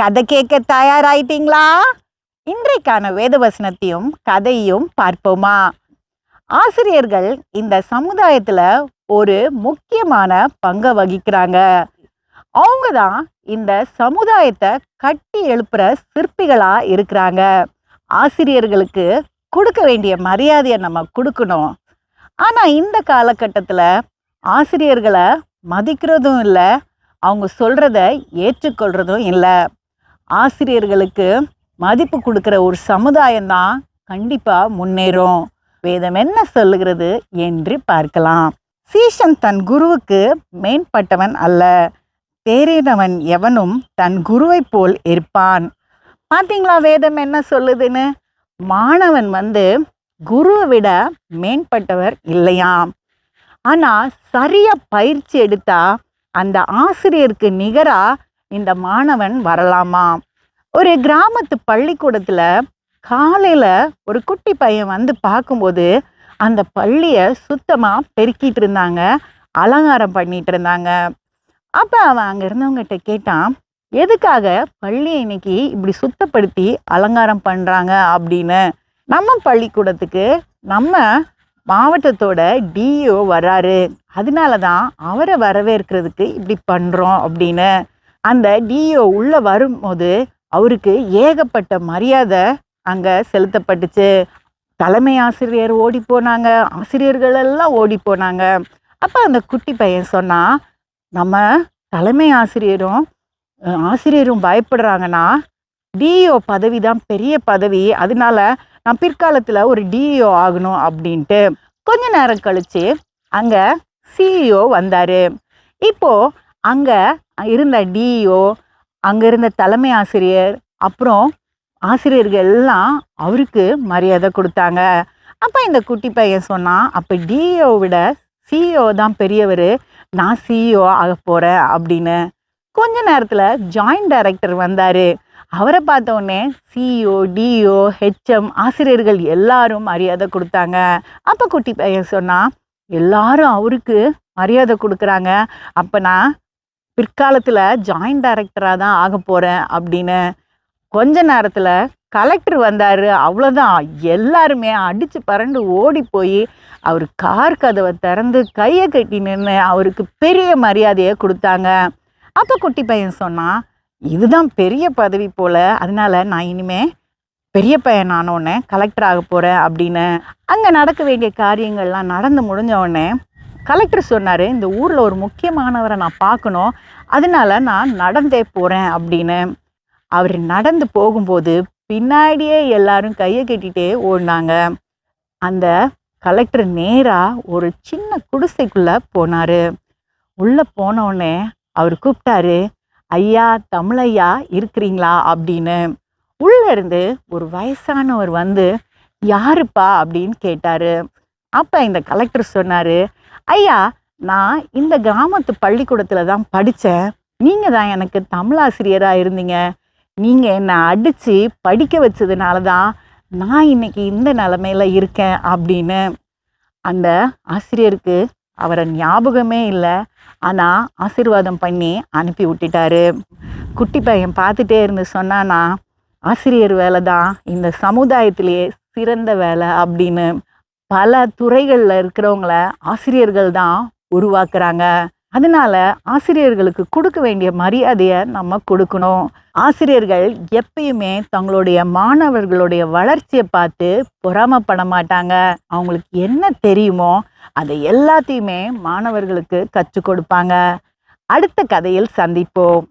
கதை கேட்க தயாராயிட்டீங்களா? இன்றைக்கான வேதவசனத்தையும் கதையும் பார்ப்போமா? ஆசிரியர்கள் இந்த சமுதாயத்துல ஒரு முக்கியமான பங்கை வகிக்கிறாங்க. அவங்க தான் இந்த சமுதாயத்தை கட்டி எழுப்புற சிற்பிகளா இருக்கிறாங்க. ஆசிரியர்களுக்கு கொடுக்க வேண்டிய மரியாதையை நம்ம கொடுக்கணும். ஆனா இந்த காலகட்டத்தில் ஆசிரியர்களை மதிக்கிறதும் இல்லை அவங்க சொல்றத ஏற்றுக்கொள்றதும் இல்லை. ஆசிரியர்களுக்கு மதிப்பு கொடுக்குற ஒரு சமுதாயம் தான் கண்டிப்பாக முன்னேறும். வேதம் என்ன சொல்லுகிறது என்று பார்க்கலாம். சீஷன் தன் குருவுக்கு மேம்பட்டவன் அல்ல. தேறினவன் எவனும் தன் குருவைப் போல் இருப்பான். பார்த்தீங்களா வேதம் என்ன சொல்லுதுன்னு? மாணவன் வந்து குருவை விட மேம்பட்டவர் இல்லையாம். ஆனால் சரியாக பயிற்சி எடுத்தா அந்த ஆசிரியருக்கு நிகராக இந்த மாணவன் வரலாமா? ஒரு கிராமத்து பள்ளிக்கூடத்தில் காலையில் ஒரு குட்டி பையன் வந்து பார்க்கும்போது அந்த பள்ளியை சுத்தமாக பெருக்கிட்டு இருந்தாங்க அலங்காரம் பண்ணிட்டு இருந்தாங்க. அப்போ அவன் அங்கே இருந்தவங்ககிட்ட கேட்டான் எதுக்காக பள்ளியை இன்னைக்கு இப்படி சுத்தப்படுத்தி அலங்காரம் பண்ணுறாங்க அப்படின்னு? நம்ம பள்ளிக்கூடத்துக்கு நம்ம மாவட்டத்தோட டிஓ வராரு. அதனால தான் அவரை வரவேற்கிறதுக்கு இப்படி பண்ணுறோம் அப்படின்னு. அந்த டிஓ உள்ளே வரும்போது அவருக்கு ஏகப்பட்ட மரியாதை அங்கே செலுத்தப்பட்டுச்சு. தலைமை ஆசிரியர் ஓடி போனாங்க. ஆசிரியர்கள் எல்லாம் ஓடி போனாங்க. அப்போ அந்த குட்டி பையன் சொன்னால் நம்ம தலைமை ஆசிரியரும் ஆசிரியரும் பயப்படுறாங்கன்னா டிஓ பதவி தான் பெரிய பதவி. அதனால நான் பிற்காலத்தில் ஒரு டிஇஓ ஆகணும் அப்படின்ட்டு கொஞ்ச நேரம் கழித்து அங்கே சிஇஓ வந்தார். இப்போது அங்கே இருந்த டிஇஓ அங்கே இருந்த தலைமை ஆசிரியர் அப்புறம் ஆசிரியர்கள் எல்லாம் அவருக்கு மரியாதை கொடுத்தாங்க. அப்போ இந்த குட்டி பையன் சொன்னான் அப்போ டிஇஓ விட சிஇஓ தான் பெரியவர். நான் சிஇஓ ஆக போகிறேன் அப்படின்னு. கொஞ்ச நேரத்தில் ஜாயிண்ட் டைரக்டர் வந்தார். அவரை பார்த்தோன்னே சிஇஓ டிஇஓ ஹெச்எம் ஆசிரியர்கள் எல்லாரும் மரியாதை கொடுத்தாங்க. அப்போ குட்டி பையன் சொன்னால் எல்லாரும் அவருக்கு மரியாதை கொடுக்குறாங்க. அப்போ நான் பிற்காலத்தில் ஜாயிண்ட் டைரக்டராக தான் ஆக போகிறேன் அப்படின்னு கொஞ்ச நேரத்தில் கலெக்டர் வந்தார். அவ்வளோதான் எல்லாருமே அடித்து பறண்டு ஓடி போய் அவர் கார் கதவை திறந்து கையை கட்டி நின்று அவருக்கு பெரிய மரியாதையை கொடுத்தாங்க. அப்போ குட்டி பையன் சொன்னான் இதுதான் பெரிய பதவி போல். அதனால நான் இனிமேல் பெரிய பையன் ஆனோடனே கலெக்டர் ஆக போகிறேன் அப்படின்னு. அங்கே நடக்க வேண்டிய காரியங்கள்லாம் நடந்து முடிஞ்ச உடனே கலெக்டர் சொன்னார் இந்த ஊரில் ஒரு முக்கியமானவரை நான் பார்க்கணும். அதனால நான் நடந்தே போகிறேன் அப்படின்னு. அவர் நடந்து போகும்போது பின்னாடியே எல்லாரும் கையை கட்டிகிட்டே ஓடினாங்க. அந்த கலெக்டர் நேராக ஒரு சின்ன குடிசைக்குள்ளே போனார். உள்ளே போனவுடனே அவர் கூப்பிட்டாரு ஐயா தமிழையா இருக்கிறீங்களா? அப்படின்னு. உள்ளேருந்து ஒரு வயசானவர் வந்து யாருப்பா? அப்படின்னு கேட்டார். அப்போ இந்த கலெக்டர் சொன்னார் ஐயா நான் இந்த கிராமத்து பள்ளிக்கூடத்தில் தான் படித்தேன் நீங்கள் தான் எனக்கு தமிழாசிரியராக இருந்தீங்க. நீங்கள் என்னை அடித்து படிக்க வச்சதுனால தான் நான் இன்னைக்கு இந்த நிலமையில இருக்கேன் அப்படின்னு. அந்த ஆசிரியருக்கு அவரை ஞாபகமே இல்லை. ஆனால் ஆசீர்வாதம் பண்ணி அனுப்பி விட்டுட்டாரு. குட்டி பையன் பார்த்துட்டே இருந்து சொன்னானா ஆசிரியர் வேலை தான் இந்த சமுதாயத்திலேயே சிறந்த வேலை அப்படின்னு. பல துறைகளில் இருக்கிறவங்கள ஆசிரியர்கள் தான் உருவாக்குறாங்க. அதனால ஆசிரியர்களுக்கு கொடுக்க வேண்டிய மரியாதையை நம்ம கொடுக்கணும். ஆசிரியர்கள் எப்பயுமே தங்களுடைய மாணவர்களுடைய வளர்ச்சியை பார்த்து பொறாமப்பட மாட்டாங்க. அவங்களுக்கு என்ன தெரியுமோ அதை எல்லாத்தையுமே மாணவர்களுக்கு கற்றுக் கொடுப்பாங்க. அடுத்த கதையில் சந்திப்போம்.